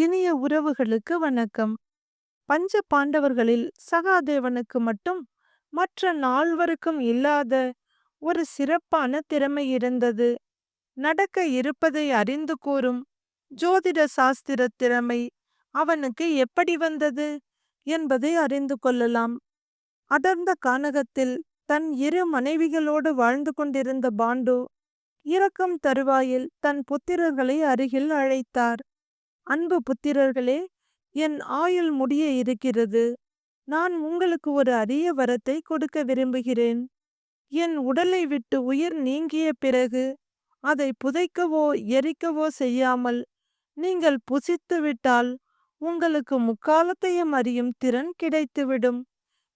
இனிய உறவுகளுக்கு வணக்கம். பஞ்ச பாண்டவர்களில் சகாதேவனுக்கு மட்டும் மற்ற நால்வருக்கும் இல்லாத ஒரு சிறப்பான திறமை இருந்தது. நடக்க இருப்பதை அறிந்து கூறும் ஜோதிட சாஸ்திர திறமை அவனுக்கு எப்படி வந்தது என்பதை அறிந்து கொள்ளலாம். அடர்ந்த கானகத்தில் தன் இரு மனைவிகளோடு வாழ்ந்து கொண்டிருந்த பாண்டு இறக்கும் தருவாயில் தன் புத்திரர்களை அருகில் அழைத்தார். அன்பு புத்திரர்களே என் ஆயுள் முடிய இருக்கிறது. நான் உங்களுக்கு ஒரு அரிய வரத்தை கொடுக்க விரும்புகிறேன். என் உடலை விட்டு உயிர் நீங்கிய பிறகு அதை புதைக்கவோ எரிக்கவோ செய்யாமல் நீங்கள் புசித்து விட்டால் உங்களுக்கு முக்காலத்தையும் அறியும் திறன் கிடைத்துவிடும்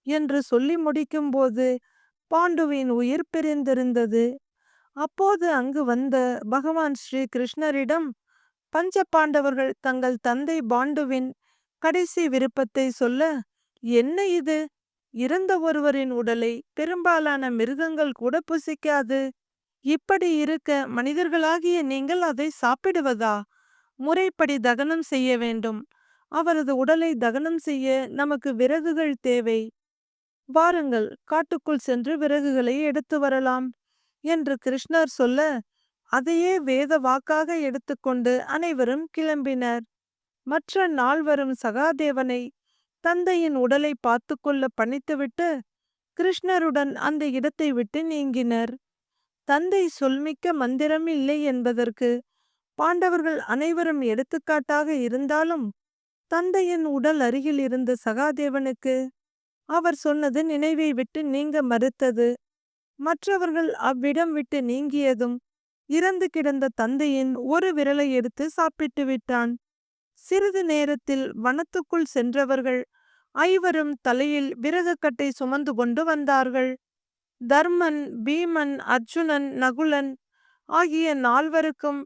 என்று சொல்லி முடிக்கும்போது பாண்டுவின் உயிர் பிரிந்திருந்தது. அப்போது அங்கு வந்த பகவான் ஸ்ரீ கிருஷ்ணரிடம் பஞ்ச பாண்டவர்கள் தங்கள் தந்தை பாண்டுவின் கடைசி விருப்பத்தை சொல்ல என்ன இது? இறந்த ஒருவரின் உடலை பெரும்பாலான மிருகங்கள் கூட புசிக்காது. இப்படி இருக்க மனிதர்களாகிய நீங்கள் அதை சாப்பிடுவதா? முறைப்படி தகனம் செய்ய வேண்டும். அவரது உடலை தகனம் செய்ய நமக்கு விறகுகள் தேவை. வாருங்கள் காட்டுக்குள் சென்று விறகுகளை எடுத்து வரலாம் என்று கிருஷ்ணர் சொல்ல அதையே வேத வாக்காக எடுத்துக்கொண்டு அனைவரும் கிளம்பினர். மற்ற நால்வரும் சகாதேவனை தந்தையின் உடலை பார்த்து கொள்ள பணித்துவிட்டு கிருஷ்ணருடன் அந்த இடத்தை விட்டு நீங்கினர். தந்தை சொல்மிக்க மந்திரம் இல்லை என்பதற்கு பாண்டவர்கள் அனைவரும் எடுத்துக்காட்டாக இருந்தாலும் தந்தையின் உடல் அருகில் இருந்த சகாதேவனுக்கு அவர் சொன்னது நினைவை விட்டு நீங்க மறுத்தது. மற்றவர்கள் அவ்விடம் விட்டு நீங்கியதும் இறந்து கிடந்த தந்தையின் ஒரு விரலை எடுத்து சாப்பிட்டு விட்டான். சிறிது நேரத்தில் வனத்துக்குள் சென்றவர்கள் ஐவரும் தலையில் விறகுக்கட்டை சுமந்து கொண்டு வந்தார்கள். தர்மன் பீமன் அர்ஜுனன் நகுலன் ஆகிய நால்வருக்கும்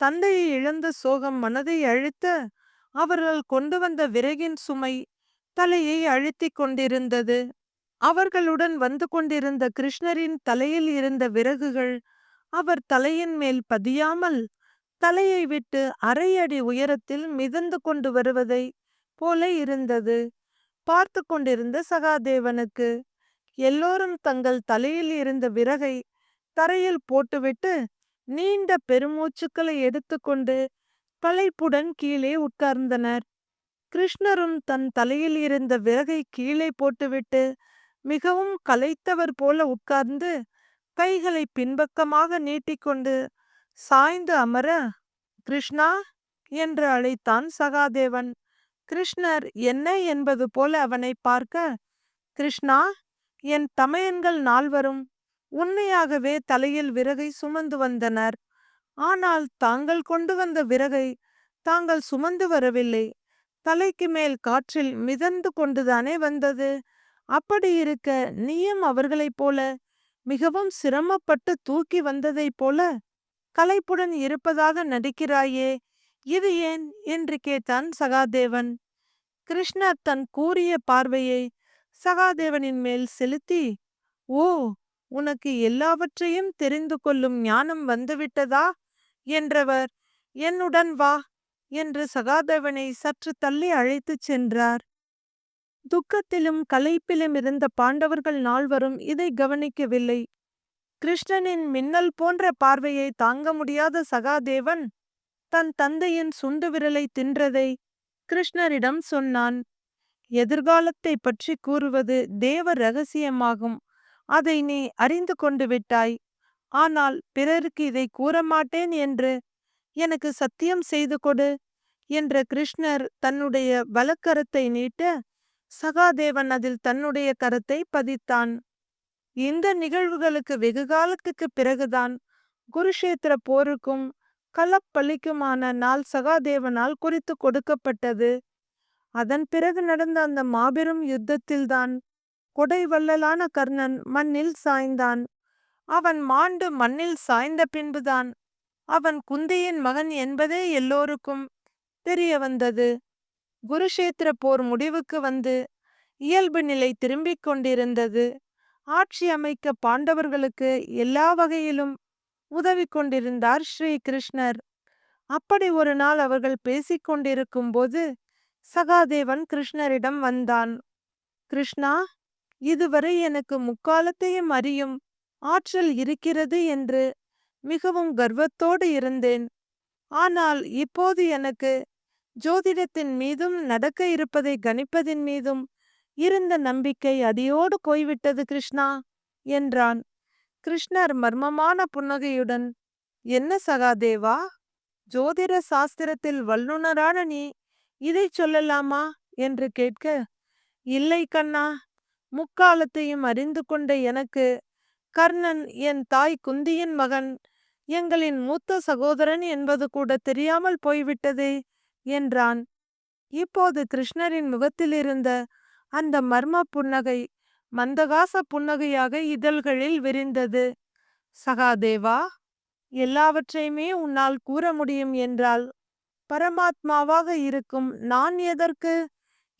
தந்தையை இழந்த சோகம் மனதை அழுத்த அவர்கள் கொண்டு வந்த விறகின் சுமை தலையை அழுத்திக் கொண்டிருந்தது. அவர்களுடன் வந்து கொண்டிருந்த கிருஷ்ணரின் தலையில் இருந்த விறகுகள் அவர் தலையின் மேல் பதியாமல் தலையை விட்டு அரை அடி உயரத்தில் மிதந்து கொண்டு வருவதை போல இருந்தது. பார்த்து கொண்டிருந்த சகாதேவனுக்கு எல்லோரும் தங்கள் தலையில் இருந்த விறகை தரையில் போட்டுவிட்டு நீண்ட பெருமூச்சுக்களை எடுத்துக்கொண்டு பழைப்புடன் கீழே உட்கார்ந்தனர். கிருஷ்ணரும் தன் தலையில் இருந்த விறகை கீழே போட்டுவிட்டு மிகவும் கலைத்தவர் போல உட்கார்ந்து கைகளை பின்பக்கமாக நீட்டிக்கொண்டு சாய்ந்து அமர கிருஷ்ணா என்று அழைத்தான் சகாதேவன். கிருஷ்ணர் என்ன என்பது போல அவனை பார்க்க? கிருஷ்ணா என் தமையன்கள் நால்வரும் உண்மையாகவே தலையில் விறகை சுமந்து வந்தனர். ஆனால் தாங்கள் கொண்டு வந்த விறகை தாங்கள் சுமந்து வரவில்லை. தலைக்கு மேல் காற்றில் மிதந்து கொண்டுதானே வந்தது? அப்படி இருக்க நீயும் அவர்களைப் போல மிகவும் சிரமப்பட்டு தூக்கி வந்ததைப் போல கலைப்புடன் இருப்பதாக நடிக்கிறாயே இது ஏன்? என்று கேட்டான் சகாதேவன். கிருஷ்ணர் தன் கூறிய பார்வையை சகாதேவனின் மேல் செலுத்தி ஓ உனக்கு எல்லாவற்றையும் தெரிந்து கொள்ளும் ஞானம் வந்துவிட்டதா என்றவர் என்னுடன் வா என்று சகாதேவனை சற்று தள்ளி அழைத்துச் சென்றார். துக்கத்திலும் கலைப்பிலும் இருந்த பாண்டவர்கள் நால்வரும் இதை கவனிக்கவில்லை. கிருஷ்ணனின் மின்னல் போன்ற பார்வையை தாங்க முடியாத சகாதேவன் தன் தந்தையின் சுண்டு விரலை தின்றதை கிருஷ்ணரிடம் சொன்னான். எதிர்காலத்தை பற்றி கூறுவது தேவ ரகசியமாகும். அதை நீ அறிந்து கொண்டு விட்டாய். ஆனால் பிறருக்கு இதை கூற மாட்டேன் என்று எனக்கு சத்தியம் செய்து கொடு என்ற கிருஷ்ணர் தன்னுடைய வலக்கரத்தை நீட்ட சகாதேவன் அதில் தன்னுடைய கருத்தை பதித்தான். இந்த நிகழ்வுகளுக்கு வெகு காலத்துக்கு பிறகுதான் குருஷேத்திர போருக்கும் கலப்பளிக்குமான நாள் சகாதேவனால் குறித்து கொடுக்கப்பட்டது. அதன் பிறகு நடந்த அந்த மாபெரும் யுத்தத்தில்தான் கொடை வள்ளலான கர்ணன் மண்ணில் சாய்ந்தான். அவன் மாண்டு மண்ணில் சாய்ந்த பின்புதான் அவன் குந்தியின் மகன் என்பதே எல்லோருக்கும் தெரிய வந்தது. குருஷேத்திர போர் முடிவுக்கு வந்து இயல்பு நிலை திரும்பிக் கொண்டிருந்தது. ஆட்சி அமைக்க பாண்டவர்களுக்கு எல்லா வகையிலும் உதவி கொண்டிருந்தார் ஸ்ரீ கிருஷ்ணர் அப்படி ஒரு நாள் அவர்கள் பேசிக்கொண்டிருக்கும் போது சகாதேவன் கிருஷ்ணரிடம் வந்தான். கிருஷ்ணா இதுவரை எனக்கு முக்காலத்தையும் அறியும் ஆற்றல் இருக்கிறது என்று மிகவும் கர்வத்தோடு இருந்தேன். ஆனால் இப்போது எனக்கு ஜோதிடத்தின் மீதும் நடக்க இருப்பதை கணிப்பதின் மீதும் இருந்த நம்பிக்கை அடியோடு போய்விட்டது கிருஷ்ணா! என்றான். கிருஷ்ணர் மர்மமான புன்னகையுடன் என்ன சகாதேவா ஜோதிட சாஸ்திரத்தில் வல்லுனரான நீ இதை சொல்லலாமா? என்று கேட்க இல்லை கண்ணா முக்காலத்தையும் அறிந்து கொண்ட எனக்கு கர்ணன் என் தாய் குந்தியின் மகன் எங்களின் மூத்த சகோதரன் என்பது கூட தெரியாமல் போய்விட்டதே என்றான். இப்போது கிருஷ்ணரின் முகத்திலிருந்த அந்த மர்ம புன்னகை மந்தகாச புன்னகையாக இதழ்களில் விரிந்தது. சகாதேவா எல்லாவற்றையுமே உன்னால் கூற முடியும் என்றால் பரமாத்மாவாக இருக்கும் நான் எதற்கு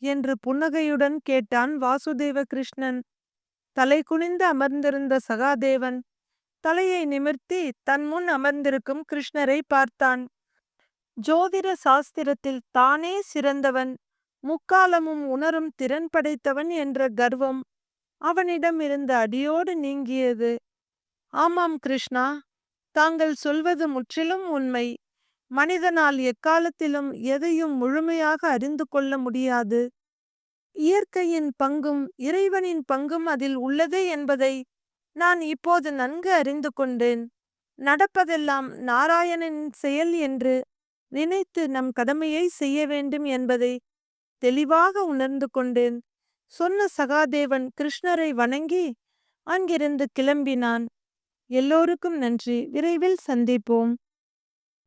என்று புன்னகையுடன் கேட்டான் வாசுதேவ கிருஷ்ணன். தலை குனிந்து அமர்ந்திருந்த சகாதேவன் தலையை நிமிர்த்தி தன் முன் அமர்ந்திருக்கும் கிருஷ்ணரை பார்த்தான். ஜோதிட சாஸ்திரத்தில் தானே சிறந்தவன் முக்காலமும் உணரும் திறன் படைத்தவன் என்ற கர்வம் அவனிடம் இருந்த அடியோடு நீங்கியது. ஆமாம் கிருஷ்ணா தாங்கள் சொல்வது முற்றிலும் உண்மை. மனிதனால் எக்காலத்திலும் எதையும் முழுமையாக அறிந்து கொள்ள முடியாது. இயற்கையின் பங்கும் இறைவனின் பங்கும் அதில் உள்ளது என்பதை நான் இப்போது நன்கு அறிந்து கொண்டேன். நடப்பதெல்லாம் நாராயணனின் செயல் என்று நினைத்து நம் கடமையை செய்ய வேண்டும் என்பதை தெளிவாக உணர்ந்து கொண்டேன். சொன்ன சகாதேவன் கிருஷ்ணரை வணங்கி அங்கிருந்து கிளம்பினான். எல்லோருக்கும் நன்றி. விரைவில் சந்திப்போம்.